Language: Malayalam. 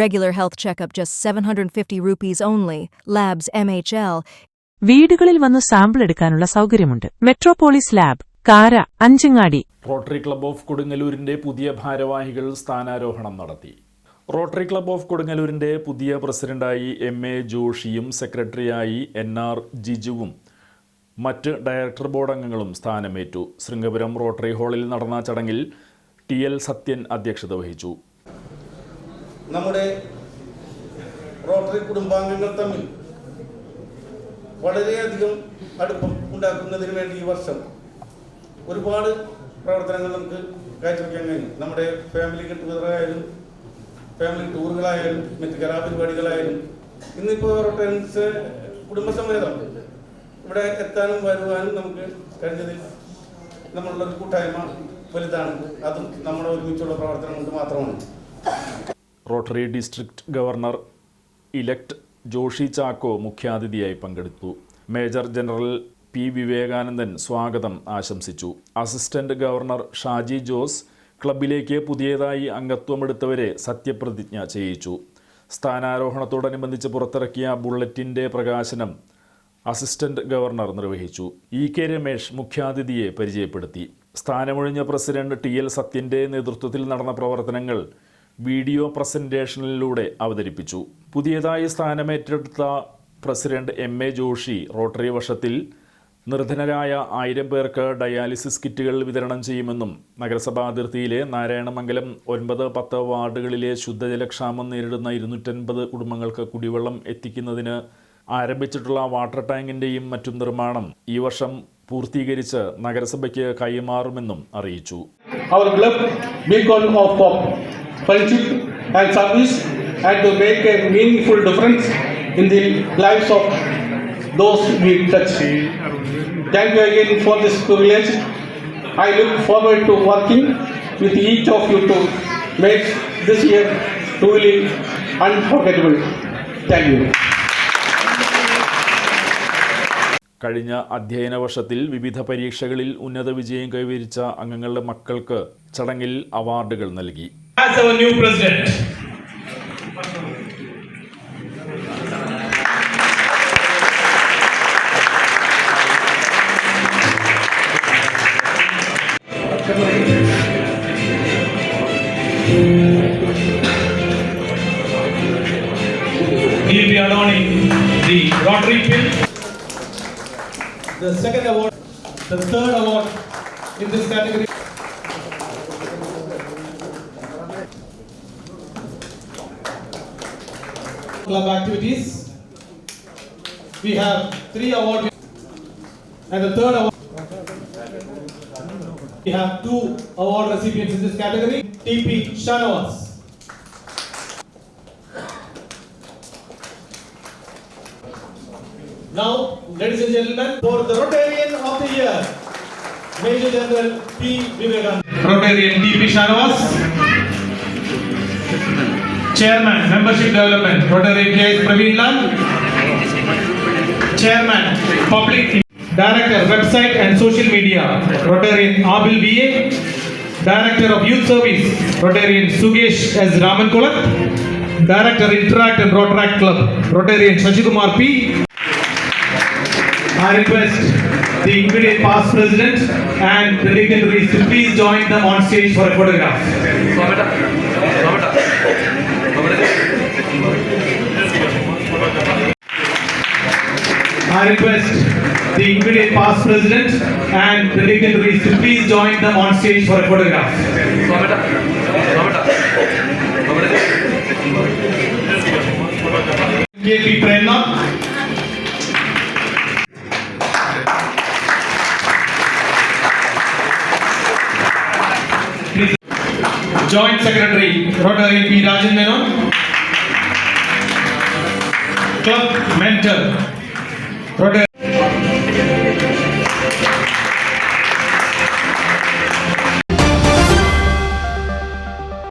Regular health checkup just 750 rupees only. Labs MHL. വീടുകളിൽ വന്ന് സാമ്പിൾ എടുക്കാനുള്ള സൗകര്യമുണ്ട്. Metropolis lab Kara Anchangadi. Rotary club of കൊടുങ്ങല്ലൂരിന്റെ പുതിയ ഭാരവാഹികൾ സ്ഥാനാരോഹണം നടത്തി. റോട്ടറി ക്ലബ് ഓഫ് കൊടുങ്ങല്ലൂരിന്റെ പുതിയ പ്രസിഡന്റായി എം എ ജോഷിയും സെക്രട്ടറിയായി എൻ ആർ ജിജുവും മറ്റ് ഡയറക്ടർ ബോർഡ് അംഗങ്ങളും സ്ഥാനമേറ്റു. ശൃംഗപുരം റോട്ടറി ഹാളിൽ നടന്ന ചടങ്ങിൽ ടി എൽ സത്യൻ അധ്യക്ഷത വഹിച്ചു. നമ്മുടെ റോട്ടറി കുടുംബാംഗങ്ങൾ തമ്മിൽ വളരെയധികം അടുപ്പം ഉണ്ടാക്കുന്നതിന് വേണ്ടി ഈ വർഷം ഒരുപാട് പ്രവർത്തനങ്ങൾ നമുക്ക് കാഴ്ചവെക്കാൻ കഴിഞ്ഞു. നമ്മുടെ ഫാമിലി ഗെറ്റ് ടുഗദറായാലും ഫാമിലി ടൂറുകളായാലും മറ്റ് കലാപരിപാടികളായാലും ഇന്നിപ്പോൾ റൊട്ടൻസ് കുടുംബസമേതം ഇവിടെ എത്താനും വരുവാനും നമുക്ക് കഴിഞ്ഞതിൽ നമ്മളുള്ളൊരു കൂട്ടായ്മ വലുതാണ്. അതും നമ്മുടെ ഒരുമിച്ചുള്ള പ്രവർത്തനം കൊണ്ട് മാത്രമാണ്. Rotary district governor elect Joshi Chacko മുഖ്യാതിഥിയായി പങ്കെടുത്തു. മേജർ ജനറൽ പി വിവേകാനന്ദൻ സ്വാഗതം ആശംസിച്ചു. അസിസ്റ്റന്റ് ഗവർണർ ഷാജി ജോസ് ക്ലബിലേക്ക് പുതിയതായി അംഗത്വമെടുത്തവരെ സത്യപ്രതിജ്ഞ ചെയ്യിച്ചു. സ്ഥാനാരോഹണത്തോടനുബന്ധിച്ച് പുറത്തിറക്കിയ ബുള്ളറ്റിന്റെ പ്രകാശനം അസിസ്റ്റന്റ് ഗവർണർ നിർവഹിച്ചു. ഇ കെ രമേശ് മുഖ്യാതിഥിയെ പരിചയപ്പെടുത്തി. സ്ഥാനമൊഴിഞ്ഞ പ്രസിഡന്റ് ടി എൽ സത്യന്റെ നേതൃത്വത്തിൽ നടന്ന പ്രവർത്തനങ്ങൾ വീഡിയോ പ്രസന്റേഷനിലൂടെ അവതരിപ്പിച്ചു. പുതിയതായി സ്ഥാനമേറ്റെടുത്ത president M A Joshi Rotary വർഷത്തിൽ നിർധനരായ ആയിരം പേർക്ക് ഡയാലിസിസ് കിറ്റുകൾ വിതരണം ചെയ്യുമെന്നും നഗരസഭാ അതിർത്തിയിലെ നാരായണമംഗലം ഒൻപത് പത്ത് വാർഡുകളിലെ ശുദ്ധജലക്ഷാമം നേരിടുന്ന ഇരുന്നൂറ്റൻപത് കുടുംബങ്ങൾക്ക് കുടിവെള്ളം എത്തിക്കുന്നതിന് ആരംഭിച്ചിട്ടുള്ള വാട്ടർ ടാങ്കിന്റെയും മറ്റും നിർമ്മാണം ഈ വർഷം പൂർത്തീകരിച്ച് നഗരസഭയ്ക്ക് കൈമാറുമെന്നും അറിയിച്ചു. Friendship and service and to make a meaningful difference in the lives of those we touch. Thank you again for this privilege. I look forward to working with each of you to make this year truly unforgettable. Thank you. കഴിഞ്ഞ അധ്യയന വർഷത്തിൽ വിവിധ പരീക്ഷകളിൽ ഉന്നത വിജയം കൈവരിച്ച അംഗങ്ങളുടെ മക്കൾക്ക് ചടങ്ങിൽ അവാർഡുകൾ നൽകി as our new president. He will be adorning the Rotary pin. The second award, the third award in this category. Club activities. We have three awards. And the third award. We have two award recipients in this category. TP Shanavas. Now, ladies and gentlemen, for the Rotarian of the Year, Major General P. Vivekanand. Rotarian TP Shanavas. Chairman, Membership Development, Rotarian K.S. Praveen Lal. Chairman, Public Director, Website and Social Media, Rotarian Abil B.A. Director of Youth Service, Rotarian Sugesh S. Ramankulat. Director, Interact and Rotaract Club, Rotarian Shajikumar P. I request the immediate past president and the dignitaries to please join them on stage for a photograph. I request the immediate past president and the dignitaries to please join them on stage for a photograph. KP Prerna. Joint Secretary Rotary P. Rajan Menon. Club Mentor.